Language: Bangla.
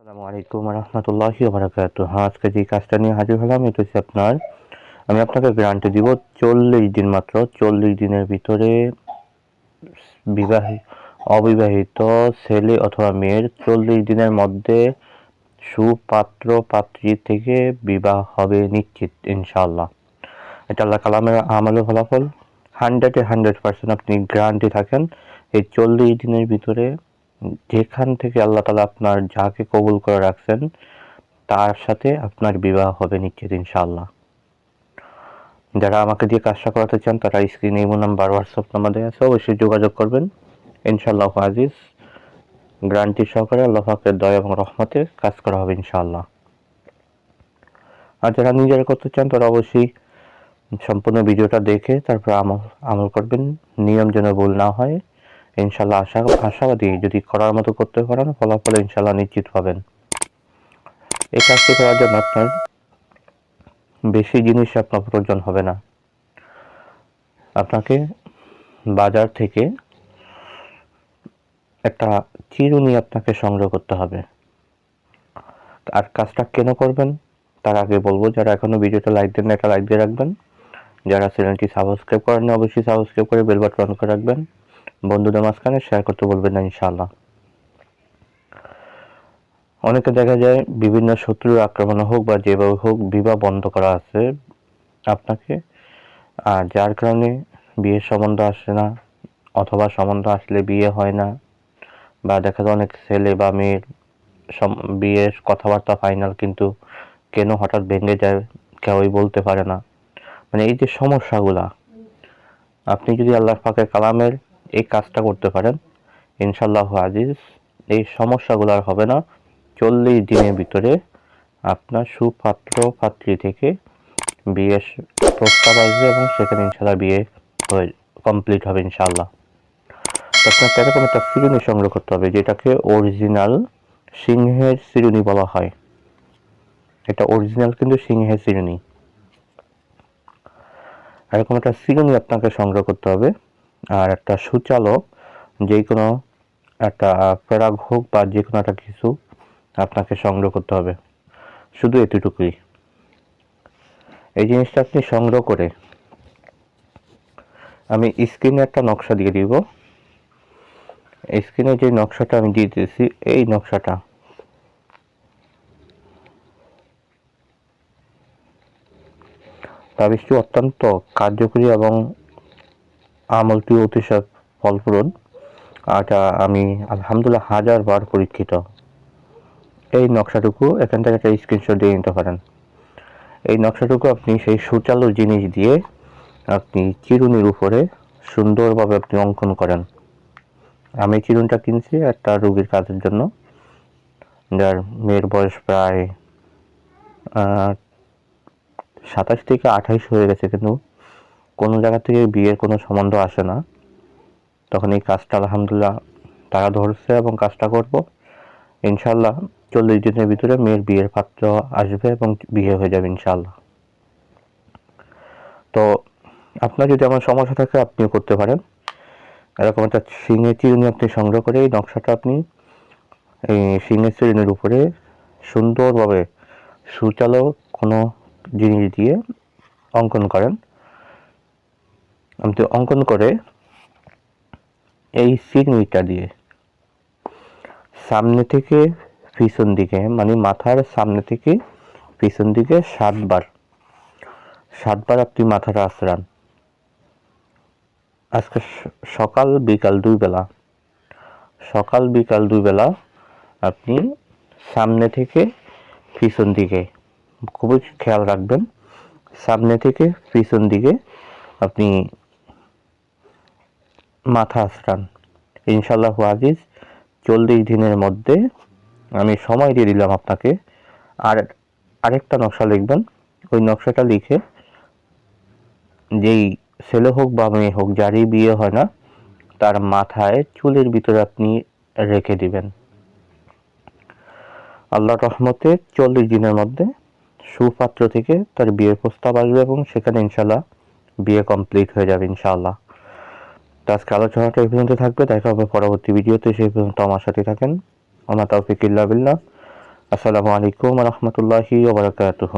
আসসালামু আলাইকুম রহমতুল্লাহি বারাকাতু। হ্যাঁ আজকে যে কাজটা নিয়ে হাজির হলাম, এটা হচ্ছে আপনার, আমি আপনাকে গ্যারান্টি দিব, চল্লিশ দিন মাত্র, চল্লিশ দিনের ভিতরে বিবাহিত, অবিবাহিত ছেলে অথবা মেয়ের চল্লিশ দিনের মধ্যে সুপাত্র, পাত্রী থেকে বিবাহ হবে নিশ্চিত ইনশাল্লাহ এটা আল্লাহ কালামের আমলের ফলাফল। হান্ড্রেডে হান্ড্রেড পার্সেন্ট আপনি গ্যারান্টি থাকেন, এই চল্লিশ দিনের ভিতরে যেখান থেকে আল্লাহ তালা আপনার যাকে কবুল করে রাখছেন, তার সাথে আপনার বিবাহ হবে নিশ্চিত ইনশাআল্লাহ। যারা আমাকে দিয়ে কাজটা করাতে চান, তারা স্ক্রিনে ইমো নাম্বার হোয়াটসঅ্যাপ নাম্বার দেওয়া আছে, অবশ্যই যোগাযোগ করবেন। ইনশাআল্লাহ আজিজ। গ্রান্টি সহকারে আল্লাহ পাকের দয়া এবং রহমতে কাজ করা হবে ইনশাআল্লাহ। আর যারা নিজেরা করতে চান, তারা অবশ্যই সম্পূর্ণ ভিডিওটা দেখে তারপর আমল আমল করবেন। নিয়ম যেন ভুল না হয়। ইনশাল্লাহ আশা আশাবাদী যদি করার মতো করতে পারেন, ফলাফল ইনশাল্লাহ নিশ্চিত পাবেন। এই কাজটি করার জন্য আপনার বেশি জিনিস আপনার প্রয়োজন হবে না। আপনাকে বাজার থেকে একটা চিরুনি আপনাকে সংগ্রহ করতে হবে। আর কাজটা কেন করবেন, তার আগে বলব, যারা এখনও ভিডিওটা লাইক দেন একটা লাইক দিয়ে রাখবেন। যারা চ্যানেলটি সাবস্ক্রাইব করেন অবশ্যই সাবস্ক্রাইব করে বেল অন করে রাখবেন। বন্ধুদের মাঝখানে শেয়ার করতে বলবেন না, ইনশাআল্লাহ। অনেকে দেখা যায় বিভিন্ন শত্রুর আক্রমণ হোক বা যেভাবে হোক বিবাহ বন্ধ করা আছে আপনাকে। আর যার কারণে বিয়ের সম্বন্ধ আসে না, অথবা সম্বন্ধ আসলে বিয়ে হয় না, বা দেখা যায় অনেক ছেলে বা মেয়ের বিয়ের কথাবার্তা ফাইনাল কিন্তু কেন হঠাৎ ভেঙে যায় কেউই বলতে পারে না। মানে এই যে সমস্যাগুলা, আপনি যদি আল্লাহ পাকের কালামের এই কাজটা করতে পারেন। ইনশাল্লাহ আজিজ, এই সমস্যাগুলো আর হবে না। চল্লিশ দিনের ভিতরে আপনার সুপাত্র পাত্রী থেকে বিয়ে প্রস্তাব আসবে এবং সেখানে ইনশাল্লাহ বিয়ে হয়ে কমপ্লিট হবে ইনশাল্লাহ আপনাকে এরকম একটা সিরুনি সংগ্রহ করতে হবে, যেটাকে অরিজিনাল সিংহের সিরুনি বলা হয়। এটা অরিজিনাল কিন্তু সিংহের সিরুনি। এরকম একটা সিরুনি আপনাকে সংগ্রহ করতে হবে। আর একটা সুচালো যে কোনো একটা প্যারাগ হোক বা যে কোনো একটা কিছু আপনাকে সংগ্রহ করতে হবে। শুধু এতটুকুই। এই জিনিসটা আপনি সংগ্রহ করে আমি স্ক্রিনে একটা নকশা দিয়ে দিব। স্ক্রিনে যে নকশাটা আমি দিয়ে দিয়েছি, এই নকশাটা। তা তাবিজটি অত্যন্ত কার্যকরী এবং আমলটি অতিশয় ফলপ্রদ আর এটা আমি আলহামদুলিল্লাহ হাজার বার পরীক্ষিত। এই নকশাটুকু এখান থেকে একটা স্ক্রিনশট দিয়ে নিতে পারেন। এই নকশাটুকু আপনি সেই সুচালু জিনিস দিয়ে আপনি চিরুনির উপরে সুন্দরভাবে আপনি অঙ্কন করেন। আমি চিরুনটা কিনছি একটা রুগীর কাজের জন্য। যার মেয়ের বয়স প্রায় সাতাশ থেকে আঠাইশ হয়ে গেছে কিন্তু কোনো জায়গা থেকে বিয়ের কোনো সম্বন্ধ আসে না। তখন এই কাজটা আলহামদুলিল্লাহ তারা ধরছে এবং কাজটা করব। ইনশাল্লাহ চল্লিশ দিনের ভিতরে মেয়ের বিয়ের পাত্র আসবে এবং বিয়ে হয়ে যাবে ইনশাল্লাহ তো আপনার যদি আমার সমস্যা থাকে আপনিও করতে পারেন। এরকম একটা শিঙে চিরুনি আপনি সংগ্রহ করে এই নকশাটা আপনি এই শিঙে চিরুনির উপরে সুন্দরভাবে সুচালো কোনো জিনিস দিয়ে অঙ্কন করেন। আপনি অঙ্কন করে এই সিগনিটা দিয়ে সামনে থেকে পিছন দিকে মানে মাথার সামনে থেকে পিছন দিকে সাতবার। সাতবার আপনি মাথাটা আছড়ান। আজকে সকাল বিকাল দুই বেলা সকাল বিকাল দুই বেলা আপনি সামনে থেকে পিছন দিকে, খুবই খেয়াল রাখবেন, সামনে থেকে পিছন দিকে আপনি মাথা আছড়ান। ইনশাল্লাহ আজিজ, চল্লিশ দিনের মধ্যে আমি সময় দিয়ে দিলাম আপনাকে। আর আরেকটা নকশা লিখবেন। ওই নকশাটা লিখে যেই ছেলে হোক বা মেয়ে হোক, যারই বিয়ে হয় না, তার মাথায় চুলের ভিতরে আপনি রেখে দিবেন। আল্লাহ রহমতে চল্লিশ দিনের মধ্যে সুপাত্র থেকে তার বিয়ের প্রস্তাব আসবে এবং সেখানে ইনশাল্লাহ বিয়ে কমপ্লিট হয়ে যাবে ইনশাআল্লাহ। তো আজকে আলোচনাটা এই পর্যন্ত থাকবে। দেখা হবে পরবর্তী ভিডিওতে। সেই পর্যন্ত আমার সাথে থাকেন। আমার তাও ফিকিল্লা বিল্লাহ। আসসালামু আলাইকুম রহমতুল্লাহি ওবরাকাতুহ